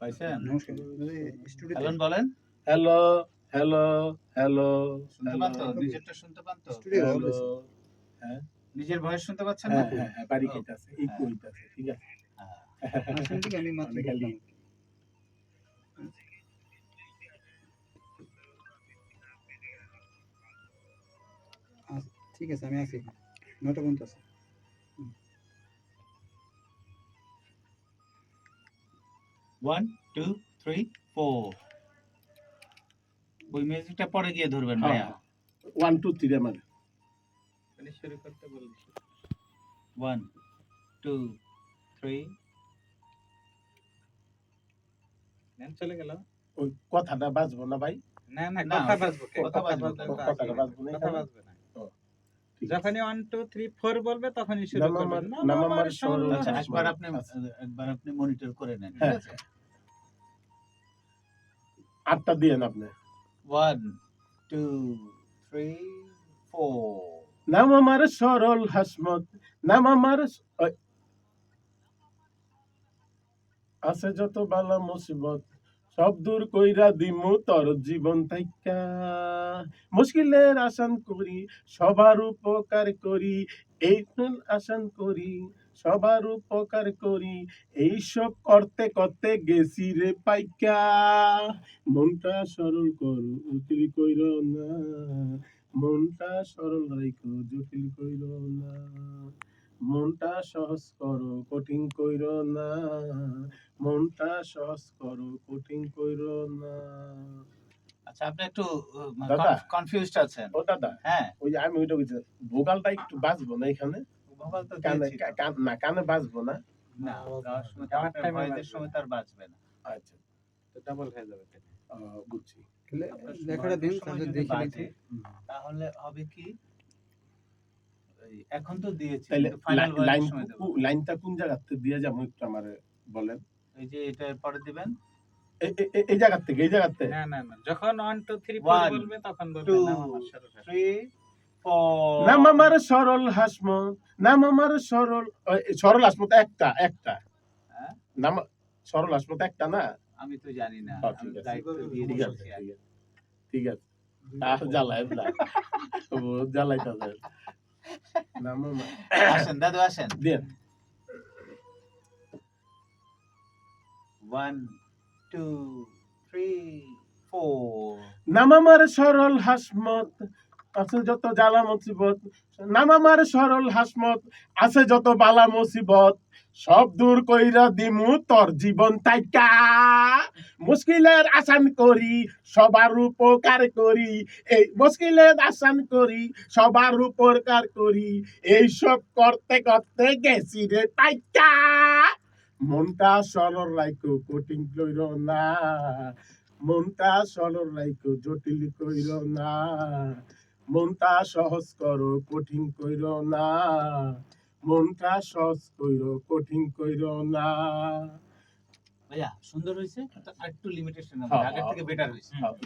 পাইছেন? নমস্কার। বলেন। হ্যালো হ্যালো হ্যালো শুনতে পান তো? নিজেরটা শুনতে পান তো? স্টুডিও নিজের ভয়েস শুনতে পাচ্ছেন না? হ্যাঁ হ্যাঁ হ্যাঁ বাড়ি খাইতেছে ইকো হইতাছে ঠিক আছে। আমি মাত্র। আচ্ছা, ঠিক আছে আমি আছি নটা পর্যন্ত আছি। ওয়ান টু থ্রি ফোর ওই মিউজিকটা পরে গিয়ে ধরবেন হ্যাঁ, ভাইয়া ওয়ান টু থ্রি আমার শুরু করতে বলছি ওয়ান টু থ্রি চলে গেল ওই কথাটা বাজবো না ভাই না না কথা বাজবো কথা বাজবে, বাজবে কথাটা বাজবো না কথা? বাজবে না যখনই ওয়ান টু থ্রি ফোর বলবে তখনই শুরু করবেন না, আমার আচ্ছা আপনি একবার আপনি মনিটর করে নেন ঠিক হ্যাঁ। আছে আটটা দিয়ে আপনি। ওয়ান টু থ্রি ফোর নাম আমার সরল হাসমত নাম আমার আছে যত বালা মুসিবত সব দূর কইরা দিমু তোর জীবন থাইকা। মুশকিলের আসান করি সবার উপকার করি এই আসান করি। সবার উপকার করি। এই সব করতে করতে গেছি রে পাইকা। মনটা সরল করু উকিল কইর না। মনটা সরল রাইখো জটিল কইর না। মনটা সহজ করো কঠিন কইর না। মনটা সহজ করো কঠিন কইর না। আচ্ছা আপনি একটু দাদা। কনফিউজড আছেন। ও দাদা। হ্যাঁ। ওই আমি ওইটা বলছি ভোকালটা একটু বাজবো না এখানে? না কানে বাজবো না। আচ্ছা, এখন তো দিয়েছি লাইন লাইনটা কোন জায়গাতে দিয়ে যাব একটু আমারে বলেন? এই যে এটা পরে দিবেন। এই জায়গা থেকে এই জায়গাতে না না না যখন 1 2 3 তখন বলবেন নাম আমার সরল হাসমত নাম আমার সরল সরল হাসমত একটা একটা? নাম সরল হাসমত একটা না আমি তো জানি না ঠিক আছে। ঠিক আছে আর জ্বালাই না বহুত জ্বালাইতেছে নাম আসেন দাদু আসেন। দেন। ওয়ান টু থ্রি ফোর নাম আমার সরল হাসমত আছে যত জ্বালা মুসিবত সরল হাসমত, আছে যত বালা মুসিবত, সব দূর কইরা দিমু তোর জীবন তাইকা। মুশকিলের আসান করি, সবার উপকার করি, এই মুশকিলের আসান করি, সবার উপকার করি, এই সব করতে করতে গেছি রে তাইকা। মনটা সরল রাইকো কঠিন কইর না। মনটা সরল রাইকো জটিল কইর না। মনটা সহজ করো কঠিন কইর না। মনটা সহজ কইর কঠিন কইর না। ভাইয়া সুন্দর আরেকটু লিমিটেশন হ্যাঁ, আগের থেকে বেটার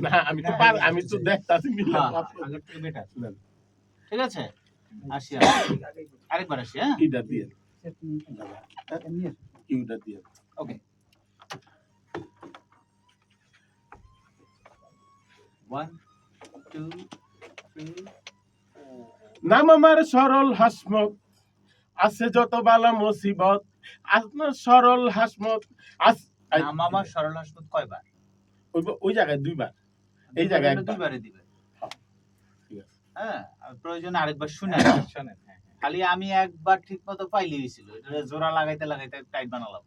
না আমি তো পার আমি তো দেখতাছি মিলে হ্যাঁ, আগের থেকে বেটার ঠিক আছে? আসি আরেকবার আসি হ্যাঁ? কিটা দিয়ে। কিউটা দিয়ে। ওকে নাম আমার সরল হাসমত আছে যত বালা মুসিবত আপনার সরল হাসমত নাম আমার সরল হাসমত কয়বার? ওই- ওই জায়গায় দুইবার। এই জায়গায় দুইবারে দিবে। হ্যাঁ। হ্যাঁ আর প্রয়োজনে আরেকবার শোনেন হ্যাঁ, হ্যাঁ। খালি আমি একবার ঠিক মতো পাইলে হয়েছিল। এটা জোড়া লাগাইতে লাগাইতে টাইট বানালাম।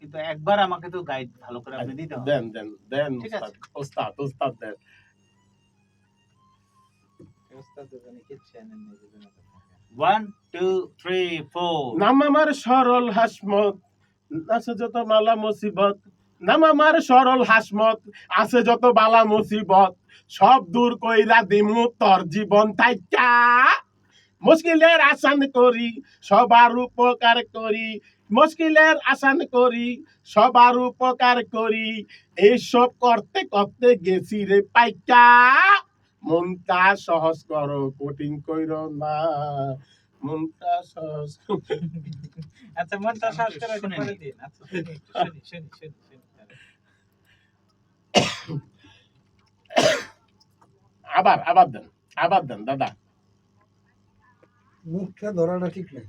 কিন্তু একবার আমাকে তো গাইড ভালো করে আপনি দিতে হবে। দেন দেন দেন ঠিক আছে। ওস্তাদ ওস্তাদ দেন। ওয়ান টু থ্রি ফোর নাম আমার সরল হাসমত আছে যত বালা মুসিবত। নাম আমার সরল হাসমত আছে যত বালা মুসিবত। সব দূর কইরা দিমু তোর জীবন তাইকা। মুশকিলের আসান করি সবার উপকার করি। মুশকিলের আসান করি সবার উপকার করি। এইসব করতে করতে গেছি রে পাইকা। মনটা সহজ করো কোটিং কইর না মনটা সহজ আচ্ছা মনটা সহজ করে পরে দিন। আচ্ছা শুনি শুনি শুনি শুনি শুনি। আবার আবার দেন আবার দেন দাদা। মুখটা ধরাটা ঠিক নাই।